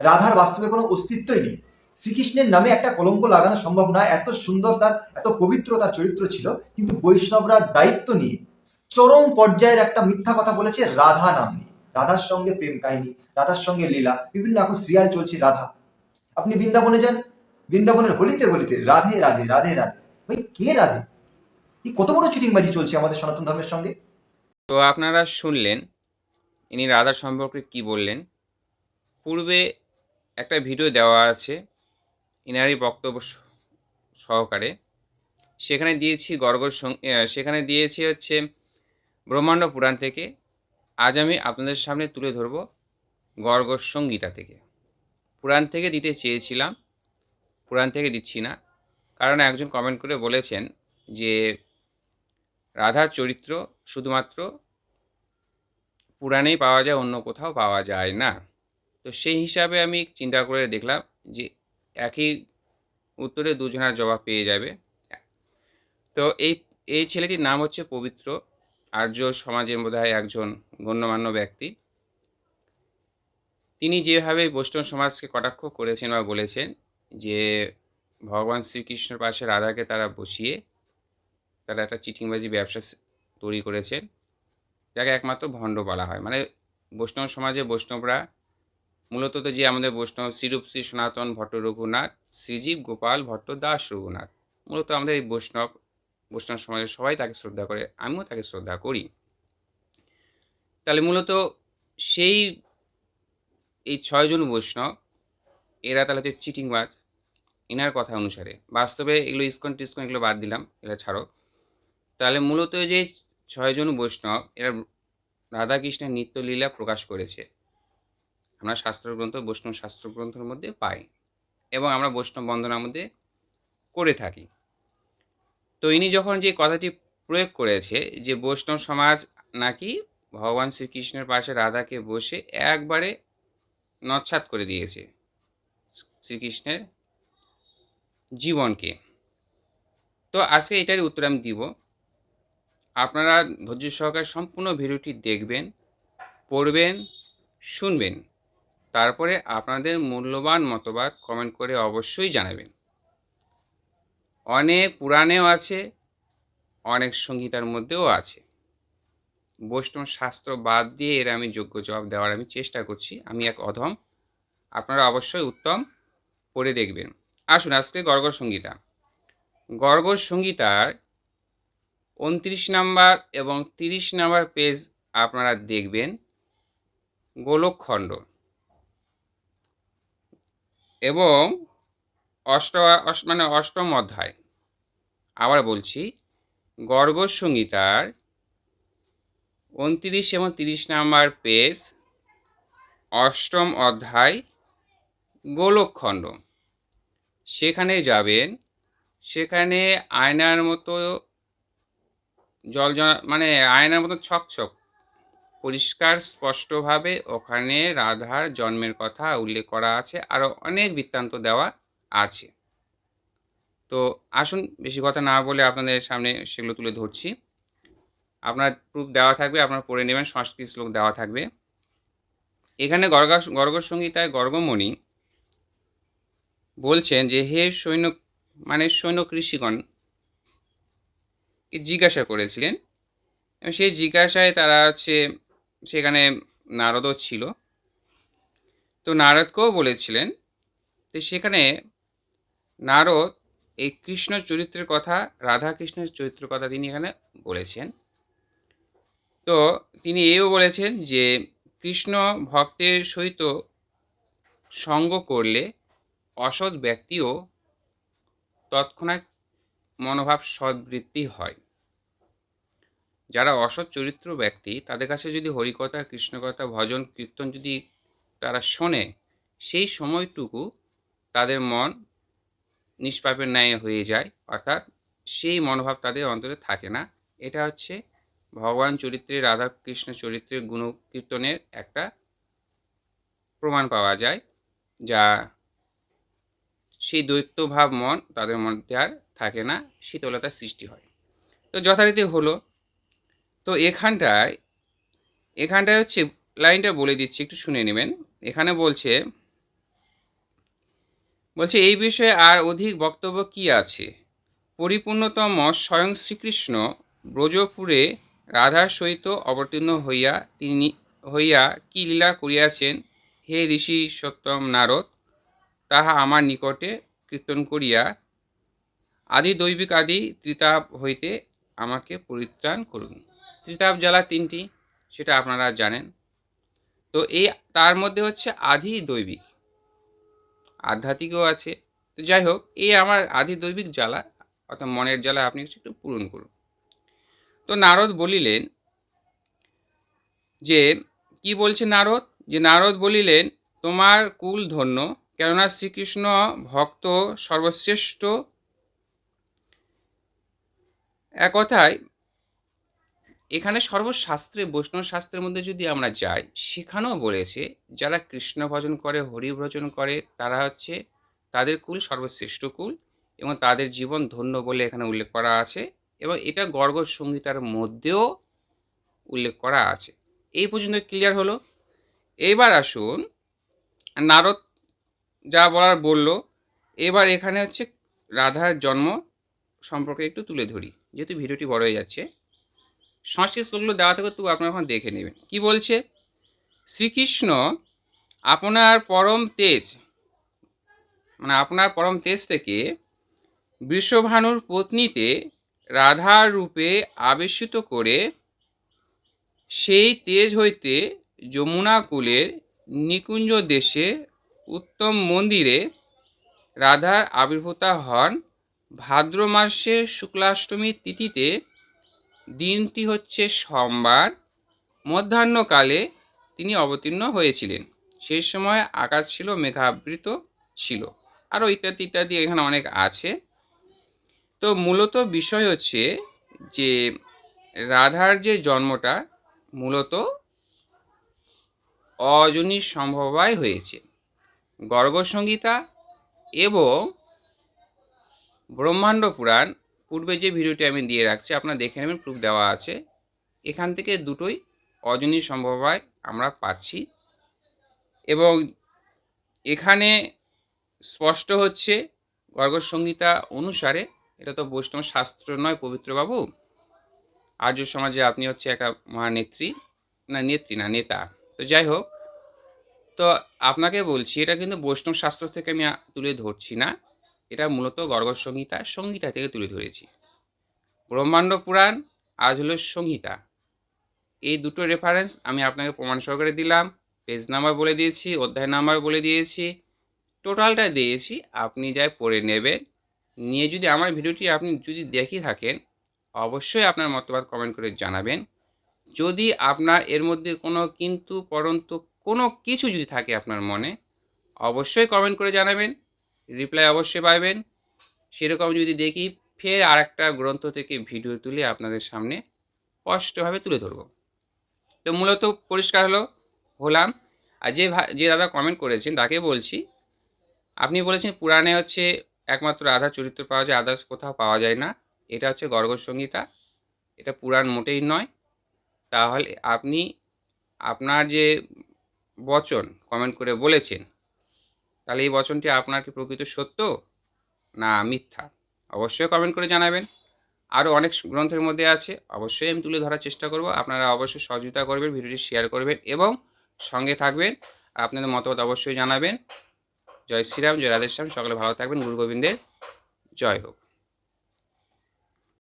রাধার বাস্তবে কোনো অস্তিত্বই নেই। শ্রীকৃষ্ণের নামে একটা কলঙ্ক লাগানো সম্ভব নয় এত সুন্দর তার, এত পবিত্র তার চরিত্র ছিল, কিন্তু বৈষ্ণবরা দায়িত্ব নিয়ে চরম পর্যায়ের একটা মিথ্যা কথা বলেছে রাধা নাম নিয়ে। রাধার সঙ্গে প্রেম কাহিনী, রাধার সঙ্গে লীলা, বিভিন্ন এখন সিরিয়াল চলছে রাধা। আপনি বৃন্দাবনে যান, বৃন্দাবনের হলিতে হলিতে রাধে রাধে রাধে রাধে। ভাই, কে রাধে? এই কত বড় চিটিংবাজি চলছে আমাদের সনাতন ধর্মের সঙ্গে? তো আপনারা শুনলেন, ইনি রাধা সম্পর্কে কি বললেন? পূর্বে একটা ভিডিও দেওয়া আছে ইনারই বক্তব্য সহকারে। সেখানে দিয়েছি আহ, সেখানে দিয়েছি হচ্ছে ব্রহ্মাণ্ড পুরাণ থেকে। আজ আমি আপনাদের সামনে তুলে ধরব গর্গর সংগীতা থেকে। পুরাণ থেকে দিতে চেয়েছিলাম পুরাণ থেকে দিচ্ছি না। কারণ একজন কমেন্ট করে বলেছেন যে রাধার চরিত্র শুধুমাত্র পুরাণেই পাওয়া যায় অন্য কোথাও পাওয়া যায় না। তো সেই হিসাবে আমি চিন্তা করে দেখলাম যে একই উত্তরে দুজনার জবাব পেয়ে যাবে। তো এই এই ছেলেটির নাম হচ্ছে পবিত্র, আর্য সমাজের বোধ একজন গণ্যমান্য ব্যক্তি। তিনি যেভাবে বৈষ্ণব সমাজকে কটাক্ষ করেছেন বা বলেছেন যে ভগবান শ্রীকৃষ্ণের পাশে রাধাকে তারা বসিয়ে তারা একটা চিটিংবাজি ব্যবসা তৈরি করেছেন। যাকে একমাত্র ভণ্ড বলা হয়। মানে বৈষ্ণব সমাজে বৈষ্ণবরা মূলত তো যে আমাদের বৈষ্ণব শ্রীরূপ শ্রী সনাতন ভট্ট রঘুনাথ, শ্রীজীব গোপাল ভট্ট দাস রঘুনাথ। মূলত আমাদের এই বৈষ্ণব বৈষ্ণব সমাজের সবাই তাকে শ্রদ্ধা করে, আমিও তাকে শ্রদ্ধা করি। তাহলে মূলত সেই, এই ছয়জন বৈষ্ণব, এরা তাহলে হচ্ছে চিটিংবাজ। এনার কথা অনুসারে। বাস্তবে এগুলো ইস্কন টিস্কন এগুলো বাদ দিলাম, এরা ছাড়ো তাহলে মূলত যে ছয়জন বৈষ্ণব, এরা রাধাকৃষ্ণের নিত্যলীলা প্রকাশ করেছে। আমরা শাস্ত্রগ্রন্থ বৈষ্ণব শাস্ত্রগ্রন্থের মধ্যে পাই এবং আমরা বৈষ্ণব বন্দনার মধ্যে করে থাকি। তো ইনি যখন যে কথাটি প্রয়োগ করেছে যে বৈষ্ণব সমাজ নাকি ভগবান শ্রীকৃষ্ণের পাশে রাধাকে বসে একবারে নচ্ছাত করে দিয়েছে শ্রীকৃষ্ণের জীবনকে। তো আজকে এটারই উত্তর আমি দিব। আপনারা ধৈর্য সহকারে সম্পূর্ণ ভিডিওটি দেখবেন, পড়বেন, শুনবেন। তারপরে আপনাদের মূল্যবান মতবাদ কমেন্ট করে অবশ্যই জানাবেন। অনেক পুরাণেও আছে, অনেক সংহিতার মধ্যেও আছে। বৈষ্ণব শাস্ত্র বাদ দিয়ে এর আমি যোগ্য জবাব দেওয়ার আমি চেষ্টা করছি। আমি এক অধম। আপনারা অবশ্যই উত্তম পড়ে দেখবেন। আসুন, আজকে গর্গর সংগীতা গর্গর সংগীতার উনত্রিশ নাম্বার এবং তিরিশ নাম্বার পেজ আপনারা দেখবেন। গোলকখণ্ড। এবং অষ্ট মানে অষ্টম অধ্যায়। আবার বলছি গর্গ সংগীতার উনত্রিশ এবং তিরিশ নাম্বার পেজ, অষ্টম অধ্যায়, গোলকখণ্ড। সেখানে যাবেন, সেখানে আয়নার মতো জল মানে আয়নার মতো ছকছক পরিষ্কার, স্পষ্টভাবে ওখানে রাধার জন্মের কথা উল্লেখ করা আছে আরও অনেক বৃত্তান্ত দেওয়া আছে। তো আসুন, বেশি কথা না বলে আপনাদের সামনে সেগুলো তুলে ধরছি। আপনার প্রুফ দেওয়া থাকবে, আপনারা পড়ে নেবেন, সংস্কৃত শ্লোক দেওয়া থাকবে। এখানে গর্গ সংহিতায় গর্গমণি বলছেন যে, হে সৈন্য মানে সৈন্য কৃষিগণকে জিজ্ঞাসা করেছিলেন? সেই জিজ্ঞাসায় তারা হচ্ছে সেখানে নারদও ছিল। তো নারদকেও বলেছিলেন তো সেখানে নারদ এই কৃষ্ণ চরিত্রের কথা রাধা কৃষ্ণের চরিত্রের কথা তিনি এখানে বলেছেন। তো তিনি এও বলেছেন যে কৃষ্ণ ভক্তের সহিত সঙ্গ করলে অসৎ ব্যক্তিও তৎক্ষণাৎ মনোভাব সদ্বৃত্তি হয়। যারা অসৎ চরিত্র ব্যক্তি, তাদের কাছে যদি হরিকথা, কৃষ্ণকথা, ভজন, কীর্তন যদি তারা শোনে, সেই সময়টুকু তাদের মন নিষ্পাপের ন্যায় হয়ে যায়, অর্থাৎ সেই মনোভাব তাদের অন্তরে থাকে না। এটা হচ্ছে ভগবান চরিত্রে, রাধা কৃষ্ণ চরিত্রের গুণ কীর্তনের একটা প্রমাণ পাওয়া যায়, যা সেই দৈত্যভাব মন তাদের মধ্যে আর থাকে না, শীতলতার সৃষ্টি হয়। তো যথারীতি হলো তো এখানটায় এখানটায় হচ্ছে লাইনটা বলে দিচ্ছি, একটু শুনে নেবেন। এখানে বলছে বলছে, এই বিষয়ে আর অধিক বক্তব্য কি আছে? পরিপূর্ণতম স্বয়ং শ্রীকৃষ্ণ ব্রজপুরে রাধার সহিত অবতীর্ণ হইয়া তিনি, হইয়া কি লীলা করিয়াছেন? হে ঋষি সত্যম নারদ, তাহা আমার নিকটে কীর্তন করিয়া আদি দৈবিক আদি ত্রিতাপ হইতে আমাকে পরিত্রাণ করুন। ত্রিতাপ জ্বালা তিনটি, সেটা আপনারা জানেন। তো এই, তার মধ্যে হচ্ছে আদি দৈবিক। আধ্যাত্মিকও আছে। তো যাই হোক, এই আমার আদি দৈবিক জ্বালা, অর্থাৎ মনের জ্বালা, আপনি হচ্ছে একটু পূরণ করুন। তো নারদ বলিলেন যে, কি বলছে নারদ? যে, নারদ বলিলেন, তোমার কুল ধন্য, কেননা শ্রীকৃষ্ণ ভক্ত সর্বশ্রেষ্ঠ। এক কথায় এখানে সর্বশাস্ত্রে, বৈষ্ণব শাস্ত্রের মধ্যে যদি আমরা যাই, সেখানেও বলেছে, যারা কৃষ্ণ ভজন করে, হরি ভজন করে, তারা হচ্ছে তাদের কুল সর্বশ্রেষ্ঠ কুল এবং তাদের জীবন ধন্য বলে এখানে উল্লেখ করা আছে এবং এটা গর্গ সংহিতার মধ্যেও উল্লেখ করা আছে। এই পর্যন্ত ক্লিয়ার হলো? এবার আসুন, নারদ যা বলার বলল, এবার এখানে হচ্ছে রাধার জন্ম সম্পর্কে একটু তুলে ধরি, যেহেতু ভিডিওটি বড় হয়ে যাচ্ছে। সংস্কৃত শ্লোকগুলো দেওয়া থেকে তবু আপনারা এখন দেখে নেবেন। কি বলছে? শ্রীকৃষ্ণ আপনার পরম তেজ মানে আপনার পরম তেজ থেকে বৃষভানুর পত্নীতে রাধার রূপে আবেশিত করে সেই তেজ হইতে যমুনা কুলের নিকুঞ্জ দেশে উত্তম মন্দিরে রাধার আবির্ভূতা হন। ভাদ্র মাসে শুক্লাষ্টমী তিথিতে দিনটি হচ্ছে সোমবার। মধ্যাহ্নকালে তিনি অবতীর্ণ হয়েছিলেন। সেই সময় আকাশ ছিল, মেঘাবৃত ছিল। আরও ইত্যাদি ইত্যাদি এখানে অনেক আছে। তো মূলত বিষয় হচ্ছে যে রাধার যে জন্মটা মূলত অজনী সম্ভবায় হয়েছে। গর্গসংগীতা এবং ব্রহ্মাণ্ড পুরাণ পূর্বে যে ভিডিওটি আমি দিয়ে রাখছি, আপনারা দেখে নেবেন প্রুফ দেওয়া আছে। এখান থেকে দুটোই অজনী সম্ভবায় আমরা পাচ্ছি। এবং এখানে স্পষ্ট হচ্ছে গর্গসংগীতা অনুসারে, এটা তো বৈষ্ণব শাস্ত্র নয় পবিত্র বাবু আর্য সমাজে আপনি হচ্ছে একটা মহানেত্রী, না নেত্রী না, নেতা। তো যাই হোক, তো আপনাকে বলছি, এটা কিন্তু বৈষ্ণব শাস্ত্র থেকে আমি তুলে ধরছি না। এটা মূলত গর্গ সংহিতা সংহিতা থেকে তুলে ধরেছি। ব্রহ্মাণ্ড পুরাণ, আজ হলো সংহিতা এই দুটো রেফারেন্স আমি আপনাকে প্রমাণ সহকারে দিলাম পেজ নাম্বার বলে দিয়েছি, অধ্যায় নাম্বার বলে দিয়েছি। টোটালটা দিয়েছি, আপনি যাই পড়ে নেবেন। নিয়ে যদি আমার ভিডিওটি আপনি যদি দেখে থাকেন, অবশ্যই আপনার মতবাদ কমেন্ট করে জানাবেন। যদি আপনার এর মধ্যে কোনো কিন্তু পরন্তু কোনো কিছু যদি থাকে আপনার মনে, অবশ্যই কমেন্ট করে জানাবেন। রিপ্লাই অবশ্যই পাবেন সেরকম যদি দেখি, ফের আর একটা গ্রন্থ থেকে ভিডিও তুলে আপনাদের সামনে স্পষ্টভাবে তুলে ধরবো। তো মূলত পরিষ্কার হলো, হলাম। আর যে যে দাদা কমেন্ট করেছেন, তাকে বলছি, আপনি বলেছেন পুরাণে হচ্ছে একমাত্র আধা চরিত্র পাওয়া যায়, আদার্স কোথাও পাওয়া যায় না। এটা হচ্ছে গর্গ সংহিতা এটা পুরাণ মোটেই নয়। তাহলে আপনি আপনার যে বচন কমেন্ট করে বলেছেন তাহলে এই বচনটি আপনার কি প্রকৃত সত্য? না, মিথ্যা। অবশ্যই কমেন্ট করে জানাবেন। আরও অনেক গ্রন্থের মধ্যে আছে। অবশ্যই আমি তুলে ধরার চেষ্টা করব। আপনারা অবশ্যই সহযোগিতা করবেন, ভিডিওটি শেয়ার করবেন এবং সঙ্গে থাকবেন। আপনাদের মতামত অবশ্যই জানাবেন। জয় শ্রীরাম, জয় রাধেশ্যাম, সকলে ভালো থাকবেন। গুরু গোবিন্দের জয় হোক।